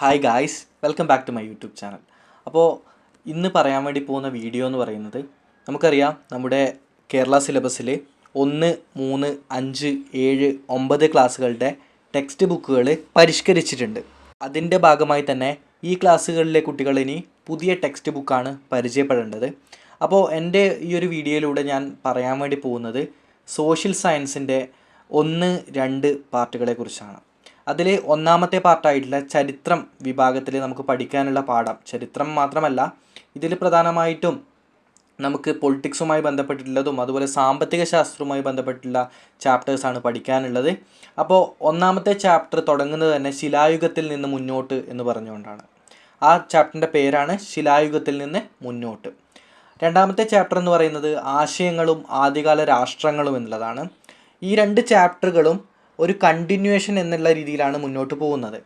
Hi guys welcome back to my YouTube channel അപ്പോൾ ഇന്ന് പറയാൻ വേണ്ടി പോകുന്ന വീഡിയോ എന്ന് പറയുന്നത് നമുക്കറിയാം നമ്മുടെ കേരള സിലബസിൽ ഒന്ന് മൂന്ന് അഞ്ച് ഏഴ് ഒമ്പത് ക്ലാസ്സുകളുടെ ടെക്സ്റ്റ് ബുക്കുകൾ പരിഷ്കരിച്ചിട്ടുണ്ട്. അതിന്റെ ഭാഗമായി തന്നെ ഈ ക്ലാസ്സുകളിലെ കുട്ടികൾ ഇനി പുതിയ ടെക്സ്റ്റ് ബുക്കാണ് പരിചയപ്പെടേണ്ടത്. അപ്പോൾ എന്റെ ഈ ഒരു വീഡിയോയിലൂടെ ഞാൻ പറയാൻ വേണ്ടി പോകുന്നത് സോഷ്യൽ സയൻസിന്റെ ഒന്ന് രണ്ട് പാർട്ടുകളെ കുറിച്ചാണ്. അതിൽ ഒന്നാമത്തെ പാർട്ടായിട്ടുള്ള ചരിത്രം വിഭാഗത്തിൽ നമുക്ക് പഠിക്കാനുള്ള പാഠം. ചരിത്രം മാത്രമല്ല ഇതിൽ പ്രധാനമായിട്ടും നമുക്ക് പൊളിറ്റിക്സുമായി ബന്ധപ്പെട്ടിട്ടുള്ളതും അതുപോലെ സാമ്പത്തിക ശാസ്ത്രവുമായി ബന്ധപ്പെട്ടുള്ള ചാപ്റ്റേഴ്സാണ് പഠിക്കാനുള്ളത്. അപ്പോൾ ഒന്നാമത്തെ ചാപ്റ്റർ തുടങ്ങുന്നത് തന്നെ ശിലായുഗത്തിൽ നിന്ന് മുന്നോട്ട് എന്ന് പറഞ്ഞുകൊണ്ടാണ്. ആ ചാപ്റ്ററിന്റെ പേരാണ് ശിലായുഗത്തിൽ നിന്ന് മുന്നോട്ട്. രണ്ടാമത്തെ ചാപ്റ്റർ എന്ന് പറയുന്നത് ആശയങ്ങളും ആദ്യകാല രാഷ്ട്രങ്ങളും എന്നുള്ളതാണ്. ഈ രണ്ട് ചാപ്റ്ററുകളും ഒരു കണ്ടിന്യൂവേഷൻ എന്നുള്ള രീതിയിലാണ് മുന്നോട്ട് പോകുന്നത്.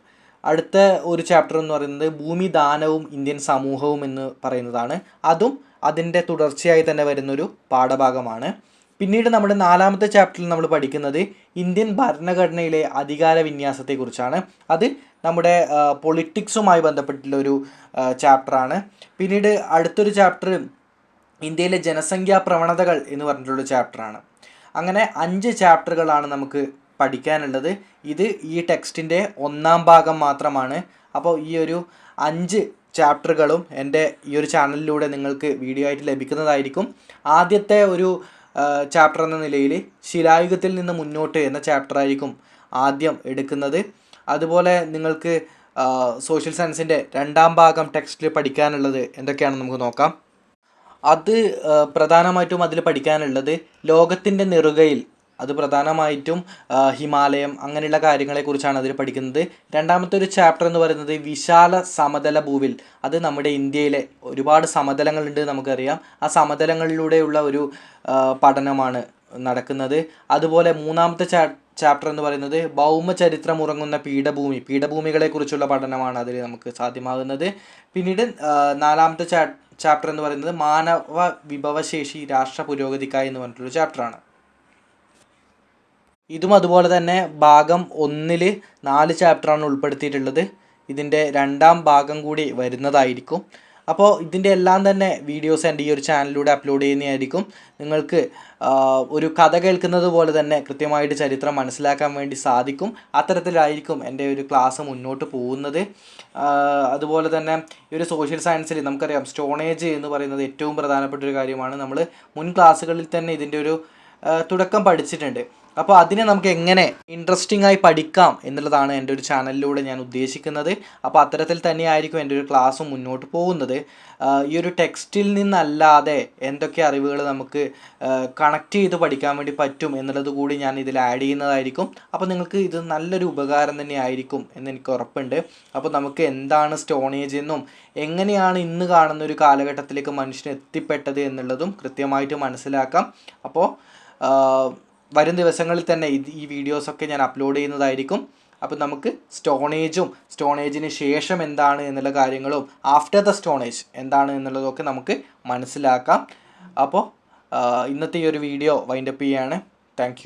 അടുത്ത ഒരു ചാപ്റ്റർ എന്ന് പറയുന്നത് ഭൂമി ദാനവും ഇന്ത്യൻ സമൂഹവും എന്ന് പറയുന്നതാണ്. അതും അതിന്റെ തുടർച്ചയായി തന്നെ വരുന്നൊരു പാഠഭാഗമാണ്. പിന്നീട് നമ്മുടെ നാലാമത്തെ ചാപ്റ്ററിൽ നമ്മൾ പഠിക്കുന്നത് ഇന്ത്യൻ ഭരണഘടനയിലെ അധികാര വിന്യാസത്തെക്കുറിച്ചാണ്. അത് നമ്മുടെ പൊളിറ്റിക്സുമായി ബന്ധപ്പെട്ടുള്ള ഒരു ചാപ്റ്ററാണ് പിന്നീട് അടുത്തൊരു ചാപ്റ്റർ ഇന്ത്യയിലെ ജനസംഖ്യാ പ്രവണതകൾ എന്ന് പറഞ്ഞിട്ടുള്ള ചാപ്റ്ററാണ് അങ്ങനെ അഞ്ച് ചാപ്റ്ററുകളാണ് നമുക്ക് പഠിക്കാനുള്ളത്. ഇത് ഈ ടെക്സ്റ്റിന്റെ ഒന്നാം ഭാഗം മാത്രമാണ്. അപ്പോൾ ഈ ഒരു അഞ്ച് ചാപ്റ്ററുകളും എന്റെ ഈ ഒരു ചാനലിലൂടെ നിങ്ങൾക്ക് വീഡിയോ ആയിട്ട് ലഭിക്കുന്നതായിരിക്കും. ആദ്യത്തെ ഒരു ചാപ്റ്റർ എന്ന നിലയിൽ ശിലായുഗത്തിൽ നിന്ന് മുന്നോട്ട് എന്ന ചാപ്റ്റർ ആയിരിക്കും ആദ്യം എടുക്കുന്നത്. അതുപോലെ നിങ്ങൾക്ക് സോഷ്യൽ സയൻസിന്റെ രണ്ടാം ഭാഗം ടെക്സ്റ്റിൽ പഠിക്കാനുള്ളത് എന്തൊക്കെയാണെന്ന് നമുക്ക് നോക്കാം. അത് പ്രധാനമായിട്ടും അതിൽ പഠിക്കാനുള്ളത് ലോകത്തിന്റെ നെറുകയിൽ അത് പ്രധാനമായിട്ടും ഹിമാലയം അങ്ങനെയുള്ള കാര്യങ്ങളെക്കുറിച്ചാണ് അതിൽ പഠിക്കുന്നത്. രണ്ടാമത്തെ ഒരു ചാപ്റ്റർ എന്ന് പറയുന്നത് വിശാല സമതല ഭൂവിൽ. അത് നമ്മുടെ ഇന്ത്യയിലെ ഒരുപാട് സമതലങ്ങളുണ്ട് നമുക്കറിയാം. ആ സമതലങ്ങളിലൂടെയുള്ള ഒരു പഠനമാണ് നടക്കുന്നത്. അതുപോലെ മൂന്നാമത്തെ ചാ ചാപ്റ്റർ എന്ന് പറയുന്നത് ഭൗമചരിത്രം ഉറങ്ങുന്ന പീഠഭൂമി. പീഠഭൂമികളെക്കുറിച്ചുള്ള പഠനമാണ് അതിൽ നമുക്ക് സാധ്യമാകുന്നത്. പിന്നീട് നാലാമത്തെ ചാപ്റ്റർ എന്ന് പറയുന്നത് മാനവ വിഭവശേഷി രാഷ്ട്ര പുരോഗതിക്കായി എന്ന് പറഞ്ഞിട്ടുള്ള ചാപ്റ്ററാണ് ഇതും അതുപോലെ തന്നെ ഭാഗം ഒന്നിൽ നാല് ചാപ്റ്ററാണ് ഉൾപ്പെടുത്തിയിട്ടുള്ളത്. ഇതിന്റെ രണ്ടാം ഭാഗം കൂടി വരുന്നതായിരിക്കും. അപ്പോൾ ഇതിന്റെ എല്ലാം തന്നെ വീഡിയോസ് എന്റെ ഈ ഒരു ചാനലിലൂടെ അപ്ലോഡ് ചെയ്യുന്നതായിരിക്കും. നിങ്ങൾക്ക് ഒരു കഥ കേൾക്കുന്നത് പോലെ തന്നെ കൃത്യമായിട്ട് ചരിത്രം മനസ്സിലാക്കാൻ വേണ്ടി സാധിക്കും. അത്തരത്തിലായിരിക്കും എന്റെ ഒരു ക്ലാസ് മുന്നോട്ട് പോകുന്നത്. അതുപോലെ തന്നെ ഈ ഒരു സോഷ്യൽ സയൻസിൽ നമുക്കറിയാം സ്റ്റോണേജ് എന്ന് പറയുന്നത് ഏറ്റവും പ്രധാനപ്പെട്ട ഒരു കാര്യമാണ്. നമ്മൾ മുൻ ക്ലാസ്സുകളിൽ തന്നെ ഇതിന്റെ ഒരു തുടക്കം പഠിച്ചിട്ടുണ്ട്. അപ്പോൾ അതിനെ നമുക്ക് എങ്ങനെ ഇൻട്രസ്റ്റിംഗ് ആയി പഠിക്കാം എന്നുള്ളതാണ് എന്റെ ഒരു ചാനലിലൂടെ ഞാൻ ഉദ്ദേശിക്കുന്നത്. അപ്പോൾ അത്തരത്തിൽ തന്നെയായിരിക്കും എന്റെ ഒരു ക്ലാസ് മുന്നോട്ട് പോകുന്നത്. ഈ ഒരു ടെക്സ്റ്റിൽ നിന്നല്ലാതെ എന്തൊക്കെ അറിവുകൾ നമുക്ക് കണക്ട് ചെയ്ത് പഠിക്കാൻ വേണ്ടി പറ്റും എന്നുള്ളത് കൂടി ഞാൻ ഇതിൽ ആഡ് ചെയ്യുന്നതായിരിക്കും. അപ്പോൾ നിങ്ങൾക്ക് ഇത് നല്ലൊരു ഉപകാരം തന്നെയായിരിക്കും എന്ന് എനിക്ക് ഉറപ്പുണ്ട്. അപ്പോൾ നമുക്ക് എന്താണ് സ്റ്റോണേജ് എന്നും എങ്ങനെയാണ് ഇന്ന് കാണുന്ന ഒരു കാലഘട്ടത്തിലേക്ക് മനുഷ്യൻ എത്തിപ്പെട്ടത് എന്നുള്ളതും കൃത്യമായിട്ട് മനസ്സിലാക്കാം. അപ്പോൾ വരും ദിവസങ്ങളിൽ തന്നെ ഇത് ഈ വീഡിയോസൊക്കെ ഞാൻ അപ്ലോഡ് ചെയ്യുന്നതായിരിക്കും. അപ്പം നമുക്ക് സ്റ്റോണേജും സ്റ്റോണേജിന് ശേഷം എന്താണ് എന്നുള്ള കാര്യങ്ങളും ആഫ്റ്റർ ദ സ്റ്റോണേജ് എന്താണ് എന്നുള്ളതൊക്കെ നമുക്ക് മനസ്സിലാക്കാം. അപ്പോൾ ഇന്നത്തെ ഈ ഒരു വീഡിയോ വൈൻഡപ്പ് ചെയ്യാണ്. താങ്ക്